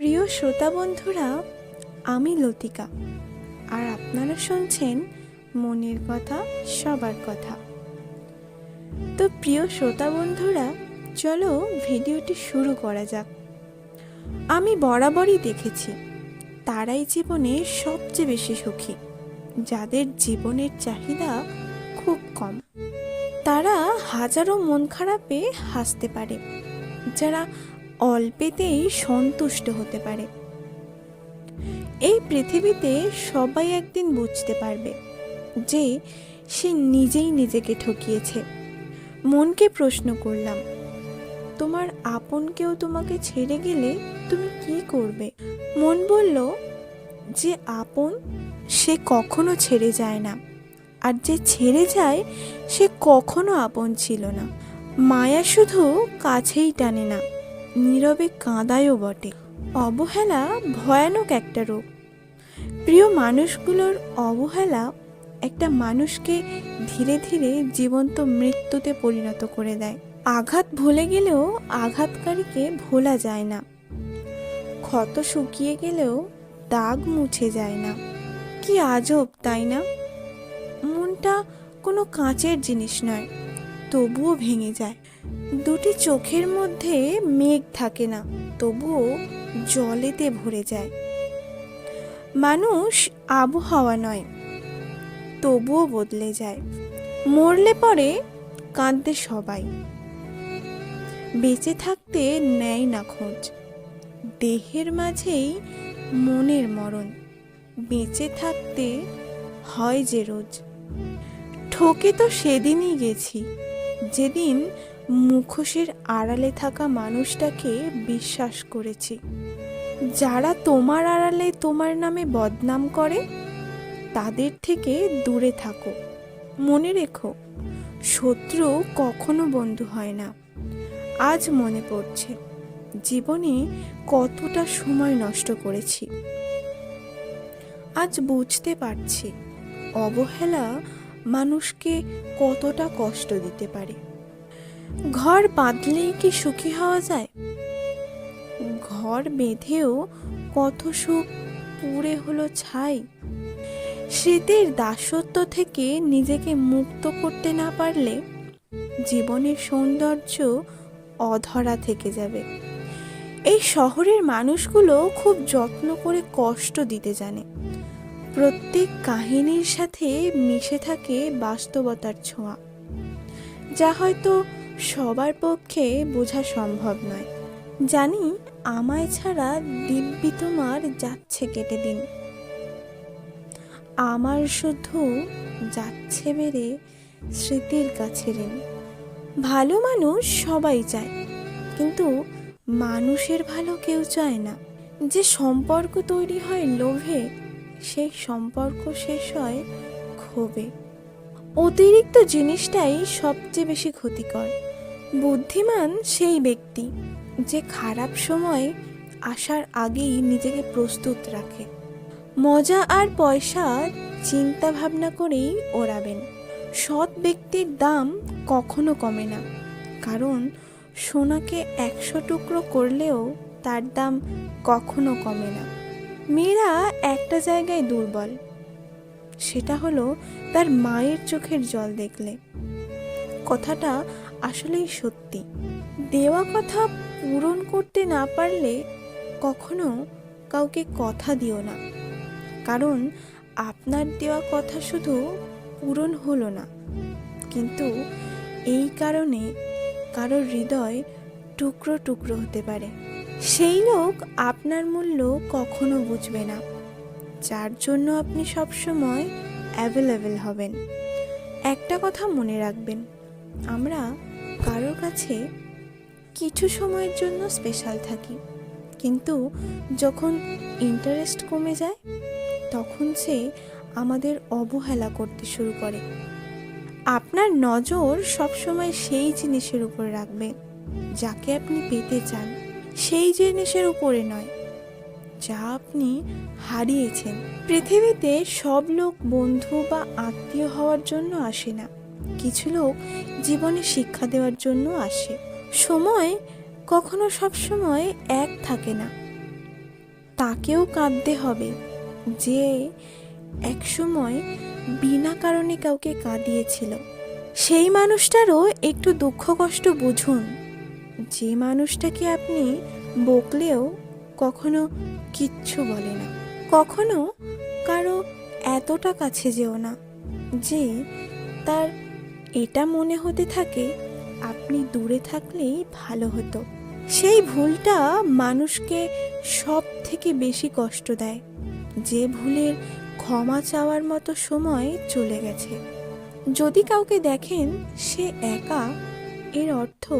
প্রিয় শ্রোতা বন্ধুরা, আমি লতিকা। আর আপনারা শুনছেন মনের কথা, সবার কথা। তো প্রিয় শ্রোতা বন্ধুরা, চলো ভিডিওটি শুরু করা যাক। আমি বরাবরই দেখেছি, তারাই জীবনে সবচেয়ে বেশি সুখী, যাদের জীবনের চাহিদা খুব কম। তারা হাজারো মন খারাপে হাসতে পারে, যারা অল্পেতেই সন্তুষ্ট হতে পারে। এই পৃথিবীতে সবাই একদিন বুঝতে পারবে যে সে নিজেই নিজেকে ঠকিয়েছে। মনকে প্রশ্ন করলাম, তোমার আপন কেউ তোমাকে ছেড়ে গেলে তুমি কি করবে? মন বলল, যে আপন সে কখনো ছেড়ে যায় না, আর যে ছেড়ে যায় সে কখনো আপন ছিল না। মায়া শুধু কাছেই টানে না। নীরবে কাঁদায়ও বটে। অবহেলা ভয়ানক একটা রোগ। প্রিয় মানুষগুলোর অবহেলা একটা মানুষকে ধীরে ধীরে জীবন্ত মৃত্যুতে পরিণত করে দেয়। আঘাত ভুলে গেলেও আঘাতকারীকে ভোলা যায় না। ক্ষত শুকিয়ে গেলেও দাগ মুছে যায় না। কি আজব, তাই না? মনটা কোনো কাঁচের জিনিস নয়। তবুও ভেঙে যায়। দুটি চোখের মধ্যে মেঘ থাকে না, তবুও জলেতে ভরে যায়। মানুষ আবহাওয়া নয়, তবুও বদলে যায়। মরলে পরে কাঁদতে সবাই। বেঁচে থাকতে নেয় না খোঁজ। দেহের মাঝেই মনের মরণ। বেঁচে থাকতে হয় যে রোজ। ঠকে তো সেদিনই গেছি। যেদিন মুখোশের আড়ালে থাকা মানুষটাকে বিশ্বাস করেছি। যারা তোমার আড়ালে তোমার নামে বদনাম করে, তাদের থেকে দূরে থাকো। মনে রেখো, শত্রু কখনো বন্ধু হয় না। আজ মনে পড়ছে, জীবনে কতটা সময় নষ্ট করেছি। আজ বুঝতে পারছি, অবহেলা মানুষকে কতটা কষ্ট দিতে পারে? ঘর বাঁধলেই কি সুখী হওয়া যায়? ঘর বেঁধেও কত সুখ পুড়ে হলো ছাই? স্মৃতির দাসত্ব থেকে নিজেকে মুক্ত করতে না পারলে জীবনের সৌন্দর্য অধরা থেকে যাবে। এই শহরের মানুষগুলো খুব যত্ন করে কষ্ট দিতে জানে। প্রত্যেক কাহিনীর সাথে মিশে থাকে বাস্তবতার ছোঁয়া, যা হয়তো সবার পক্ষে বোঝা সম্ভব নয়। জানি আমায় ছাড়া দিব্যি তোমার যাচ্ছে কেটে দিন। আমার শুধু যাচ্ছে বেড়ে স্মৃতির কাছে ঋণ। ভালো মানুষ সবাই চায়, কিন্তু মানুষের ভালো কেউ চায় না। যে সম্পর্ক তৈরি হয় লোভে সেই সম্পর্ক শেষ হয় ক্ষোভে। অতিরিক্ত জিনিসটাই সবচেয়ে বেশি ক্ষতিকর। বুদ্ধিমান সেই ব্যক্তি যে খারাপ সময় আসার আগেই নিজেকে প্রস্তুত রাখে। মজা আর পয়সা চিন্তা ভাবনা করেই ওড়াবেন। সৎ ব্যক্তির দাম কখনো কমে না। কারণ সোনাকে একশো টুকরো করলেও তার দাম কখনো কমে না। মেয়েরা একটা জায়গায় দুর্বল। সেটা হলো তার মায়ের চোখের জল দেখলে। কথাটা আসলেই সত্যি। দেওয়া কথা পূরণ করতে না পারলে কখনো কাউকে কথা দিও না। কারণ আপনার দেওয়া কথা শুধু পূরণ হলো না। কিন্তু এই কারণে কারোর হৃদয় টুকরো টুকরো হতে পারে। সেই লোক আপনার মূল্য কখনো বুঝবে না। যার জন্য আপনি সবসময় অ্যাভেলেবেল হবেন। একটা কথা মনে রাখবেন, আমরা কারোর কাছে কিছু সময়ের জন্য স্পেশাল থাকি, কিন্তু যখন ইন্টারেস্ট কমে যায়, তখন সে আমাদের অবহেলা করতে শুরু করে। আপনার নজর সবসময় সেই জিনিসের উপর রাখবেন যাকে আপনি পেতে চান। সেই জিনিসের উপরে নয়, যা আপনি হারিয়েছেন। পৃথিবীতে সব লোক বন্ধু বা আত্মীয় হওয়ার জন্য আসে না। কিছু লোক জীবনে শিক্ষা দেওয়ার জন্য আসে। সময় কখনো সব সময় এক থাকে না। তাকেও কাঁদতে হবে যে একসময় বিনা কারণে কাউকে কাঁদিয়েছিল। সেই মানুষটারও একটু দুঃখ কষ্ট বুঝুন। যে মানুষটাকে আপনি বকলেও কখনো কিচ্ছু বলে না। কখনো কারও এতটা কাছে যেও না যে তার এটা মনে হতে থাকে আপনি দূরে থাকলেই ভালো হতো। সেই ভুলটা মানুষকে সব থেকে বেশি কষ্ট দেয়। যে ভুলের ক্ষমা চাওয়ার মতো সময় চলে গেছে। যদি কাউকে দেখেন সে একা, এর অর্থ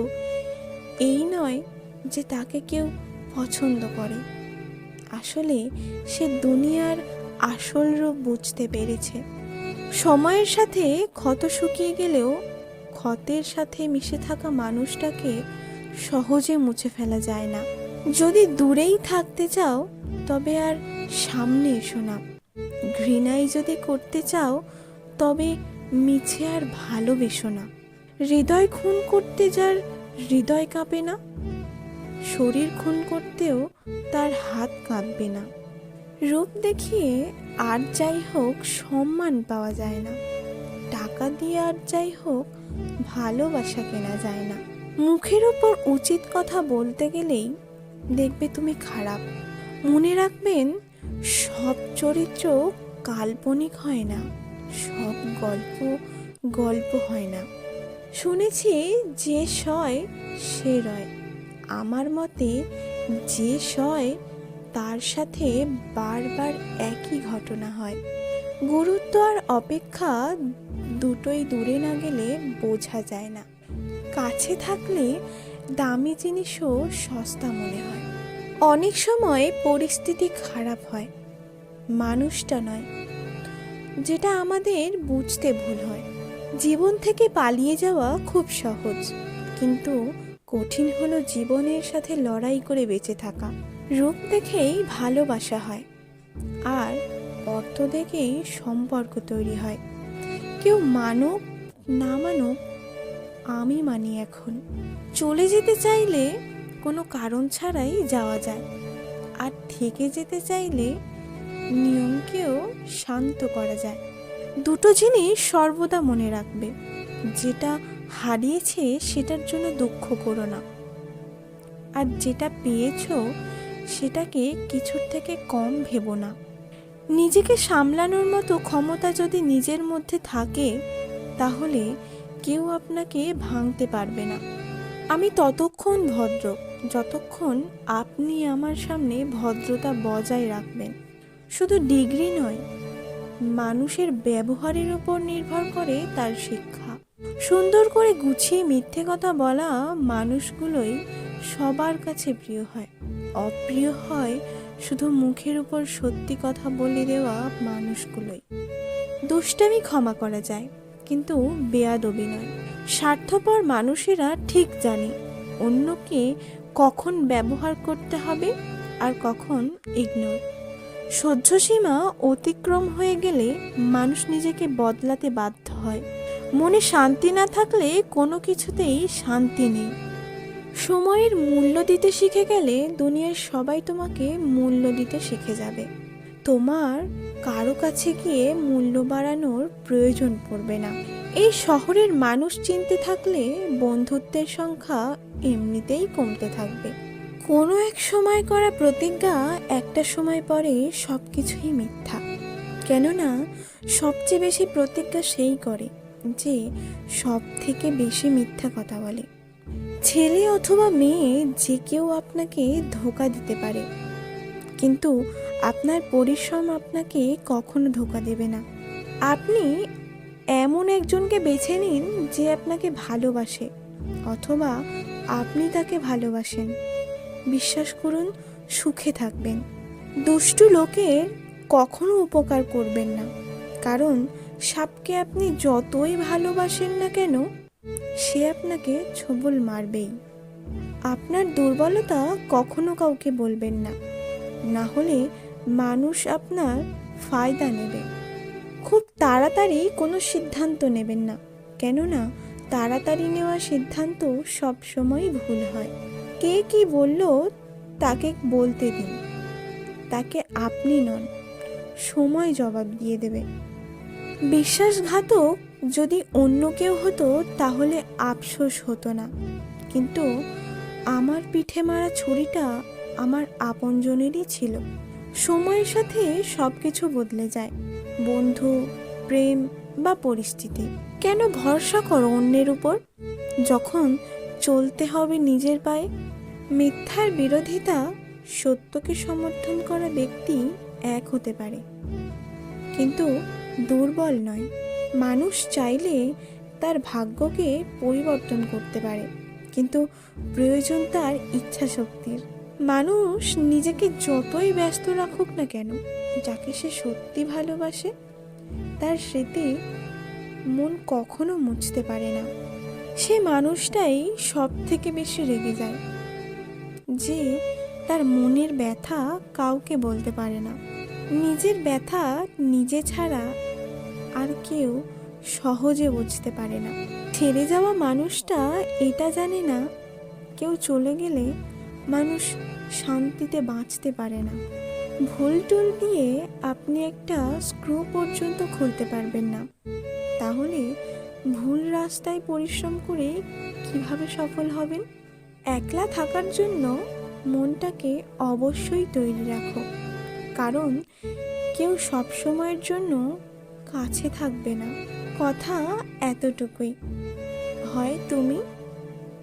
এই নয় যে তাকে কেউ পছন্দ করে। আসলে সে দুনিয়ার আসল রূপ বুঝতে পেরেছে। সময়ের সাথে ক্ষত শুকিয়ে গেলেও ক্ষতের সাথে মিশে থাকা মানুষটাকে সহজে মুছে ফেলা যায় না। যদি দূরেই থাকতে চাও, তবে আর সামনে এসো না। ঘৃণাই যদি করতে চাও, তবে মিছে আর ভালোবেসো না। হৃদয় খুন করতে যার হৃদয় কাঁপে না? শরীর খুন করতেও তার হাত কাঁপবে না। রূপ দেখিয়ে আর যাই হোক সম্মান পাওয়া যায় না। টাকা দিয়ে আর যাই হোক ভালোবাসা কেনা যায় না। মুখের ওপর উচিত কথা বলতে গেলেই দেখবে তুমি খারাপ। মনে রাখবেন, সব চরিত্র কাল্পনিক হয় না। সব গল্প গল্প হয় না। শুনেছি যে সয়, সে রয়। আমার মতে যে সয়, তার সাথে বারবার একই ঘটনা হয়। গুরুত্ব আর অপেক্ষা দুটোই দূরে না গেলে বোঝা যায় না। কাছে থাকলে দামি জিনিসও সস্তা মনে হয়। অনেক সময় পরিস্থিতি খারাপ হয়। মানুষটা নয়। যেটা আমাদের বুঝতে ভুল হয়। জীবন থেকে পালিয়ে যাওয়া খুব সহজ। কিন্তু কঠিন হলো জীবনের সাথে লড়াই করে বেঁচে থাকা। রূপ দেখেই ভালোবাসা হয়, আর অর্থ দেখেই সম্পর্ক তৈরি হয়। কেউ মানুক, না মানুক, আমি মানি এখন। চলে যেতে চাইলে কোনো কারণ ছাড়াই যাওয়া যায়, আর থেকে যেতে চাইলে নিয়মকেও শান্ত করা যায়। দুটো জিনিস সর্বদা মনে রাখবে। যেটা হারিয়েছে সেটার জন্য দুঃখ করো না। আর যেটা পেয়েছ সেটাকে কিছুর থেকে কম ভেবো না। নিজেকে সামলানোর মতো ক্ষমতা যদি নিজের মধ্যে থাকে, তাহলে কেউ আপনাকে ভাঙতে পারবে না। আমি ততক্ষণ ভদ্র, যতক্ষণ আপনি আমার সামনে ভদ্রতা বজায় রাখবেন। শুধু ডিগ্রি নয় মানুষের ব্যবহারের উপর নির্ভর করে তার শিক্ষা। সুন্দর করে গুছিয়ে মিথ্যে কথা বলা মানুষগুলোই সবার কাছে প্রিয় হয়। অপ্রিয় হয় শুধু মুখের উপর সত্যি কথা বলে দেওয়া মানুষগুলোই। দুষ্টামি ক্ষমা করা যায়, কিন্তু বেয়াদবি নয়। স্বার্থপর মানুষেরা ঠিক জানে অন্যকে কখন ব্যবহার করতে হবে আর কখন ইগনোর সহ্য সীমা অতিক্রম হয়ে গেলে মানুষ নিজেকে বদলাতে বাধ্য হয়। মনে শান্তি না থাকলে কোনো কিছুতেই শান্তি নেই। সময়ের মূল্য দিতে শিখে গেলে দুনিয়ার সবাই তোমাকে মূল্য দিতে শিখে যাবে। তোমার কারও কাছে গিয়ে মূল্য বাড়ানোর প্রয়োজন পড়বে না। এই শহরের মানুষ চিনতে থাকলে বন্ধুত্বের সংখ্যা এমনিতেই কমতে থাকবে। কোনো এক সময় করা প্রতিজ্ঞা, একটা সময় পরে সব কিছুই মিথ্যা। কেননা, সবচেয়ে বেশি প্রতিজ্ঞা সেই করে যে সব থেকে বেশি মিথ্যা কথা বলে। ছেলে অথবা মেয়ে যে কেউ আপনাকে ধোকা দিতে পারে। কিন্তু আপনার পরিশ্রম আপনাকে কখনো ধোকা দেবে না। আপনি এমন একজনকে বেছে নিন যে আপনাকে ভালোবাসে, অথবা আপনি তাকে ভালোবাসেন। বিশ্বাস করুন, সুখে থাকবেন। দুষ্টু লোকের কখনো উপকার করবেন না। কারণ সাপকে আপনি যতই ভালোবাসেন না কেন, সে আপনাকে ছবল মারবেই। আপনার দুর্বলতা কখনো কাউকে বলবেন না। না হলে মানুষ আপনার ফায়দা নেবে। খুব তাড়াতাড়ি কোনো সিদ্ধান্ত নেবেন না। কেননা তাড়াতাড়ি নেওয়া সিদ্ধান্ত সবসময়ই ভুল হয়। কে কি বলল, তাকে বলতে দিন। তাকে আপনি নন, সময় জবাব দিয়ে দেবে। বিশ্বাসঘাতক যদি অন্য কেউ হতো, তাহলে আফসোস হতো না। কিন্তু আমার পিঠে মারা ছুরিটা আমার আপনজনেরই ছিল। সময়ের সাথে সব কিছু বদলে যায়, বন্ধু, প্রেম বা পরিস্থিতি। কেন ভরসা করো অন্যের উপর? যখন চলতে হবে নিজের পায়ে। মিথ্যার বিরোধিতা সত্যকে সমর্থন করা ব্যক্তি এক হতে পারে। কিন্তু দুর্বল নয়। মানুষ চাইলে তার ভাগ্যকে পরিবর্তন করতে পারে। কিন্তু প্রয়োজন তার ইচ্ছা শক্তির মানুষ নিজেকে যতই ব্যস্ত রাখুক না কেন, যাকে সে সত্যি ভালোবাসে, তার স্মৃতি মন কখনো মুছতে পারে না। সে মানুষটাই সব থেকে বেশি রেগে যায়, যে তার মনের ব্যথা কাউকে বলতে পারে না। নিজের ব্যথা নিজে ছাড়া আর কেউ সহজে বুঝতে পারে না। ছেড়ে যাওয়া মানুষটা এটা জানে না, কেউ চলে গেলে মানুষ শান্তিতে বাঁচতে পারে না। ভুল টুল দিয়ে আপনি একটা স্ক্রু পর্যন্ত খুলতে পারবেন না। তাহলে ভুল রাস্তায় পরিশ্রম করে কীভাবে সফল হবেন? একলা থাকার জন্য মনটাকে অবশ্যই তৈরি রাখো। কারণ কেউ সব সময়ের জন্য কাছে থাকবে না। কথা এতটুকুই। হয় তুমি,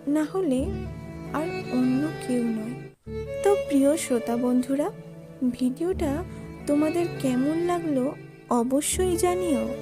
না হলে আর অন্য কেউ নয়। তো প্রিয় শ্রোতা বন্ধুরা, ভিডিওটা তোমাদের কেমন লাগল অবশ্যই জানিও।